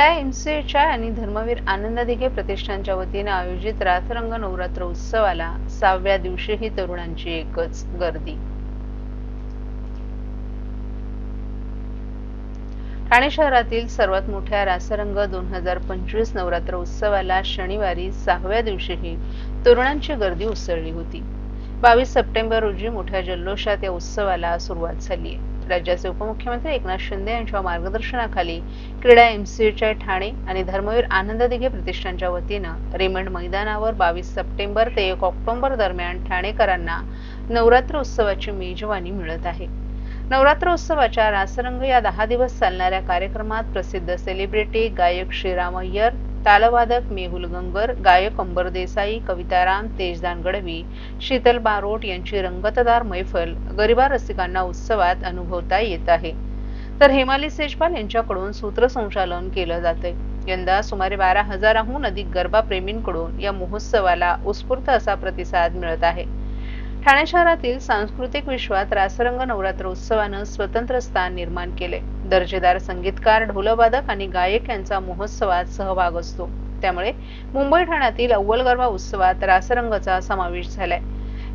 क्रीडा हिंसेच्या आणि धर्मवीर आनंद दिघे प्रतिष्ठानच्या वतीने आयोजित रातरंग नवरात्र उत्सवाला सहाव्या दिवशीही तरुणांची एकच गर्दी. ठाणे शहरातील सर्वात मोठ्या रासरंग दोन हजार पंचवीस नवरात्र उत्सवाला शनिवारी सहाव्या दिवशीही तरुणांची गर्दी उसळली होती. बावीस सप्टेंबर रोजी मोठ्या जल्लोषात या उत्सवाला सुरुवात झाली आहे. राज्याचे उपमुख्यमंत्री एकनाथ शिंदे यांच्या मार्गदर्शनाखाली क्रीडा एमसीएच्या ठाणे आणि धर्मवीर आनंद दिघे प्रतिष्ठानच्या वतीनं रेमंड मैदानावर बावीस सप्टेंबर ते एक ऑक्टोबर दरम्यान ठाणेकरांना नवरात्र उत्सवाची मेजवानी मिळत आहे. नवरात्र उत्सवाच्या रासरंग या दहा दिवस चालणाऱ्या कार्यक्रमात प्रसिद्ध सेलिब्रिटी गायक श्रीराम अय्यर तालवादक मेहुल गंगर गायक अंबर देसाई कविताराम तेजदान गडवी शीतल बारोट यांची रंगतदार मैफल गरिबा रसिकांना उत्सवात अनुभवता येत आहे. तर हेमाली सेजपाल यांच्याकडून सूत्रसंचालन केलं जातंय. यंदा सुमारे बारा हजाराहून अधिक गरबा प्रेमींकडून या महोत्सवाला उत्स्फूर्त असा प्रतिसाद मिळत आहे. ठाणे शहरातील सांस्कृतिक विश्वात रासरंग नवरात्र उत्सवानं स्वतंत्र स्थान निर्माण केले दर्जेदार संगीतकार ढोलवादक आणि गायक यांचा महोत्सवात सहभाग असतो. त्यामुळे मुंबई ठाण्यातील अव्वल गरबा उत्सवात रासरंगचा समावेश झालाय.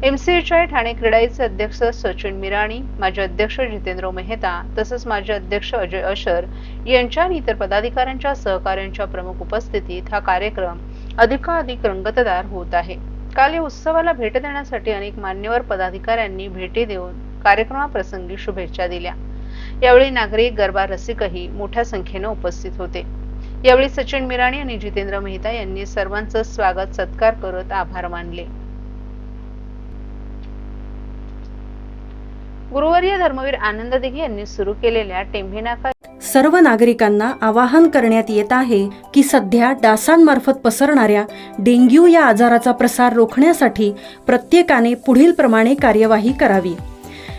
एमसीएच्या ठाणे क्रीडाईचे अध्यक्ष सचिन मिराणी माजी अध्यक्ष जितेंद्र मेहता तसंच माजी अध्यक्ष अजय अशर यांच्या आणि इतर पदाधिकाऱ्यांच्या सहकार्यांच्या प्रमुख उपस्थितीत हा कार्यक्रम अधिकाधिक रंगतदार होत आहे. काल या उत्सवाला भेट देण्यासाठी अनेक मान्यवर पदाधिकाऱ्यांनी भेटी देऊन कार्यक्रमाप्रसंगी शुभेच्छा दिल्या. यावेळी नागरिक गरबा रसिकही मोठ्या संख्येने उपस्थित होते. यावेळी सचिन मिराणी आणि जितेंद्र मेहता यांनी सर्वांचं स्वागत सत्कार करत आभार मानले. गुरुवर्य धर्मवीर आनंद दिघे यांनी सुरू केलेल्या टेंभेनाका सर्व नागरिकांना आवाहन करण्यात येत आहे की सध्या डासांमार्फत पसरणाऱ्या डेंग्यू या आजाराचा प्रसार रोखण्यासाठी प्रत्येकाने पुढील प्रमाणे कार्यवाही करावी.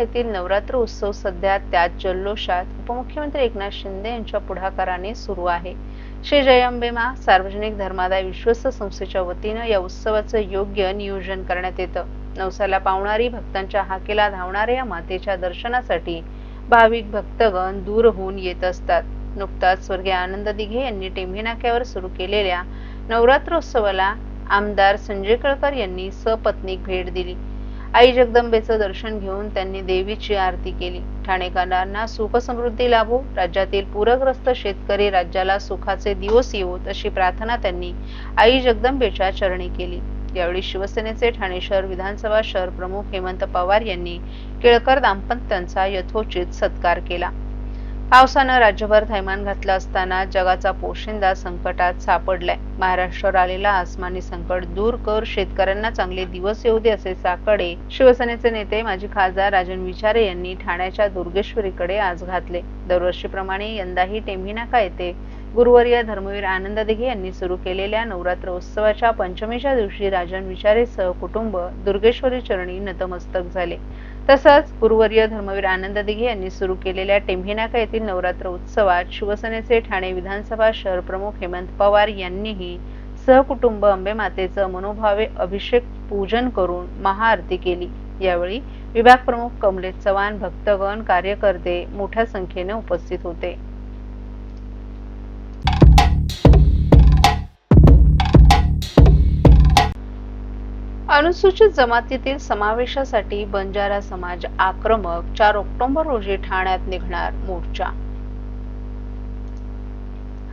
येथील नवरात्र उत्सव सध्या त्याच जल्लोषात. उपमुख्यमंत्री एकनाथ शिंदे यांच्या पुढाकाराने सुरू आहे. श्री जयंबेमा सार्वजनिक धर्मादाय विश्वस्त संस्थेच्या वतीनं या उत्सवाचं योग्य नियोजन करण्यात येतं. नवसाला पावणारी भक्तांच्या हाकेला धावणाऱ्या या मातेच्या दर्शनासाठी भाविक भक्तगण दूर होऊन येत असतात. नुकताच स्वर्गीय आनंद दिघे यांनी टेंभी नाक्यावर सुरू केलेल्या नवरात्रोत्सवाला आमदार संजय कळकर यांनी सपत्नीक भेट दिली. आई जगदंबेचं दर्शन घेऊन त्यांनी देवीची आरती केली. ठाणेकरांना सुखसमृद्धी लाभो राज्यातील पूरग्रस्त शेतकरी राज्याला सुखाचे दिवस येवोत अशी प्रार्थना त्यांनी आई जगदंबेच्या चरणी केली. यावेळी शिवसेनेचे ठाणे शहर विधानसभा शहर प्रमुख हेमंत पवार यांनी केळकर दाम्पत्यांचा यथोचित सत्कार केला. पावसानं राज्यभर थैमान घातलं असताना जगाचा पोशिंदा संकटात सापडलाय. महाराष्ट्रावर आलेला आसमानी संकट दूर कर शेतकऱ्यांना चांगले दिवस येऊ दे असे साकडे शिवसेनेचे नेते माजी खासदार राजन विचारे यांनी ठाण्याच्या दुर्गेश्वरीकडे आज घातले. दरवर्षीप्रमाणे यंदाही टेंभिनाका येथे गुरुवर्य धर्मवीर आनंद दिघे यांनी सुरू केलेल्या नवरात्र उत्सवाच्या पंचमीच्या दिवशी राजन विचारेसह कुटुंब दुर्गेश्वरी चरणी नतमस्तक झाले. तसंच गुरुवर्य धर्मवीर आनंद दिघे यांनी सुरू केलेल्या टेंभीनाका येथील नवरात्र उत्सवात शिवसेनेचे ठाणे विधानसभा शहर प्रमुख हेमंत पवार यांनीही सहकुटुंब अंबे मातेचं मनोभावे अभिषेक पूजन करून महाआरती केली. यावेळी विभाग प्रमुख कमलेश चव्हाण भक्तगण कार्यकर्ते मोठ्या संख्येने उपस्थित होते. अनुसूचित जमातीतील समावेशासाठी बंजारा समाज आक्रमक चार ऑक्टोबर रोजी ठाण्यात निघणार मोर्चा.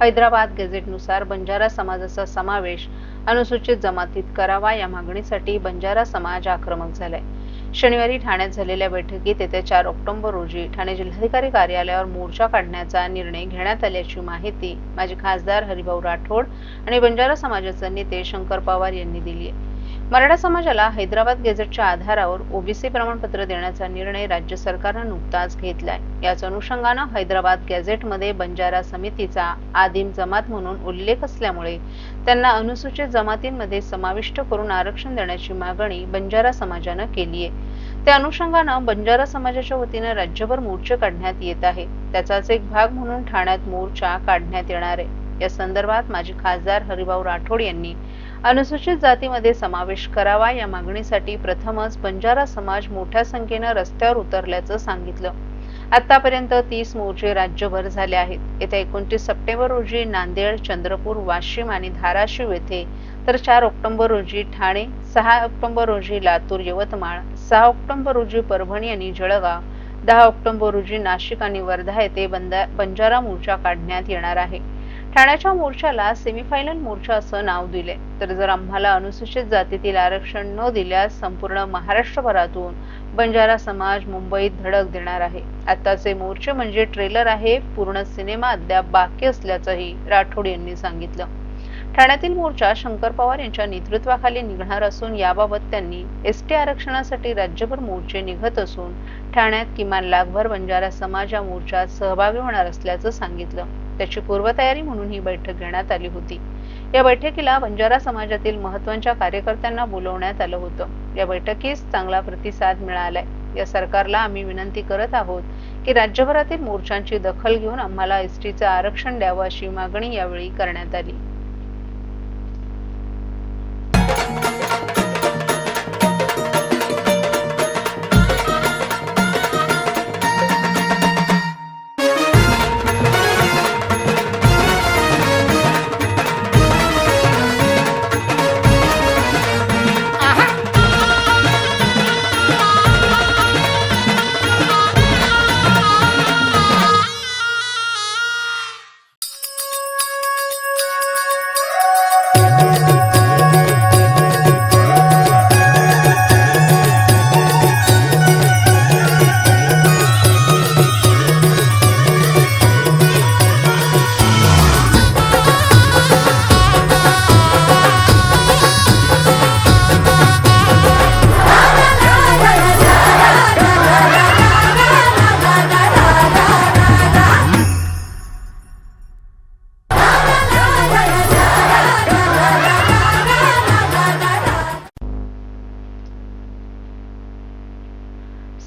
हैदराबाद गेझेटनुसार बंजारा समाजाचा समावेश अनुसूचित जमातीत करावा या मागणीसाठी बंजारा समाज आक्रमक झालाय. शनिवारी ठाण्यात झालेल्या बैठकीत येत्या चार ऑक्टोबर रोजी ठाणे जिल्हाधिकारी कार्यालयावर मोर्चा काढण्याचा निर्णय घेण्यात आल्याची माहिती माजी खासदार हरिभाऊ राठोड आणि बंजारा समाजाचे नेते शंकर पवार यांनी दिली आहे. मराठा समाजाला हैदराबाद गेझेटच्या आधारावर ओबीसी प्रमाणपत्र देण्याचा निर्णय राज्य सरकारनं नुकताच घेतलाय. याच अनुषंगानं हैदराबाद गॅझेटमध्ये बंजारा समितीचा आदिम जमात म्हणून उल्लेख असल्यामुळे त्यांना अनुसूचित जमातींमध्ये समाविष्ट करून आरक्षण देण्याची मागणी बंजारा समाजानं केली आहे त्या अनुषंगानं बंजारा समाजाच्या वतीनं राज्यभर मोर्चे काढण्यात येत आहे. त्याचाच एक भाग म्हणून ठाण्यात मोर्चा काढण्यात येणार आहे. या संदर्भात माजी खासदार हरिभाऊ राठोड यांनी अनुसूचित जातीमध्ये समावेश करावा या मागणीसाठी प्रथमच बंजारा समाज मोठ्या संख्येनं रस्त्यावर उतरल्याचं सांगितलं. आतापर्यंत तीस मोर्चे राज्यभर झाले आहेत. येत्या एकोणतीस सप्टेंबर रोजी नांदेड चंद्रपूर वाशिम आणि धाराशिव येथे तर चार ऑक्टोबर रोजी ठाणे सहा ऑक्टोबर रोजी लातूर यवतमाळ सहा ऑक्टोबर रोजी परभणी आणि जळगाव दहा ऑक्टोबर रोजी नाशिक आणि वर्धा येथे बंदा बंजारा मोर्चा काढण्यात येणार आहे. ठाण्याच्या मोर्चाला सेमीफायनल मोर्चा असं नाव दिले तर जर आम्हाला अनुसूचित जातीतील आरक्षण न दिल्यास संपूर्ण महाराष्ट्रभरातून बंजारा समाज मुंबईत धडक देणार आहे. आताचे मोर्चे म्हणजे ट्रेलर आहे पूर्ण सिनेमा अद्याप बाकी असल्याचंही राठोड यांनी सांगितलं. ठाण्यातील मोर्चा शंकर पवार यांच्या नेतृत्वाखाली निघणार असून याबाबत त्यांनी एसटी आरक्षणासाठी राज्यभर मोर्चे निघत असून ठाण्यात किमान लाखभर बंजारा समाज या मोर्चात सहभागी होणार असल्याचं सांगितलं. त्याची पूर्वतयारी म्हणून ही बैठक घेण्यात आली होती. या बैठकीला बंजारा समाजातील महत्त्वाच्या कार्यकर्त्यांना बोलवण्यात आलं होतं. या बैठकीस चांगला प्रतिसाद मिळालाय. या सरकारला आम्ही विनंती करत आहोत की राज्यभरातील मोर्चांची दखल घेऊन आम्हाला एसटीचं आरक्षण द्यावं अशी मागणी यावेळी करण्यात आली.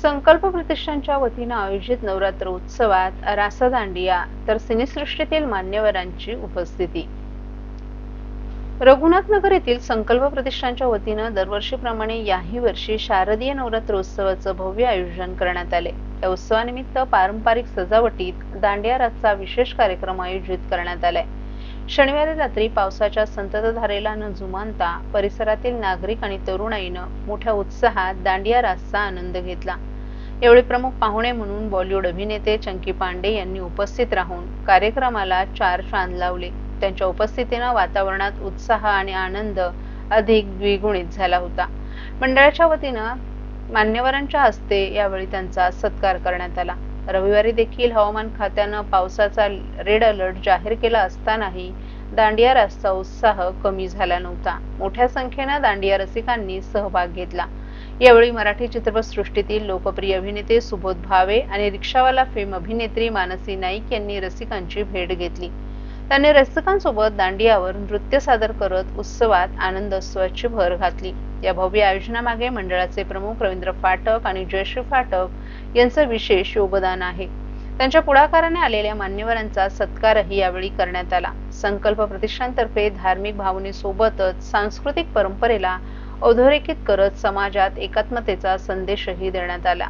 संकल्प प्रतिष्ठानच्या वतीनं आयोजित नवरात्र उत्सवात रासा दांडिया तर सिनेसृष्टीतील मान्यवरांची उपस्थिती. रघुनाथनगर येथील संकल्प प्रतिष्ठानच्या वतीनं दरवर्षीप्रमाणे याही वर्षी शारदीय नवरात्र उत्सवाचं भव्य आयोजन करण्यात आले. या उत्सवानिमित्त पारंपरिक सजावटीत दांडिया रासचा विशेष कार्यक्रम आयोजित करण्यात आलाय. शनिवारी रात्री पावसाच्या संततधारेला न जुमानता परिसरातील नागरिक आणि तरुणाईनं मोठ्या उत्साहात दांडिया रासचा आनंद घेतला. यावेळी प्रमुख पाहुणे म्हणून बॉलिवूड अभिनेते चंकी पांडे यांनी उपस्थित राहून कार्यक्रमाला चार चांद लावले. त्यांच्या उपस्थितीनं वातावरणात उत्साह आणि आनंद अधिक द्विगुणित झाला होता. मंडळाच्या वतीनं मान्यवरांच्या हस्ते यावेळी त्यांचा सत्कार करण्यात आला. रविवारी देखील हवामान खात्यानं पावसाचा रेड अलर्ट जाहीर केला असतानाही दांडिया रासचा उत्साह कमी झाला नव्हता. मोठ्या संख्येनं दांडिया रसिकांनी सहभाग घेतला. यावेळी मराठी चित्रपटसृष्टीतील लोकप्रिय अभिनेते सुबोध भावे आणि रिक्षावाला फेम अभिनेत्री मानसी नाईक यांनी रसिकांची भेट घेतली. त्याने रसिकांसोबत दांडियावर नृत्य सादर करत उत्सवात आनंद स्वच्छ भर घातली. या भव्य आयोजनामागे मंडळाचे प्रमुख रवींद्र फाटक आणि जयश्री फाटक यांचं विशेष योगदान आहे. त्यांच्या पुढाकाराने आलेल्या मान्यवरांचा सत्कारही यावेळी करण्यात आला. संकल्प प्रतिष्ठानतर्फे धार्मिक भावनेसोबतच सांस्कृतिक परंपरेला अधोरेखित करत समाजात एकात्मतेचा संदेशही देण्यात आला.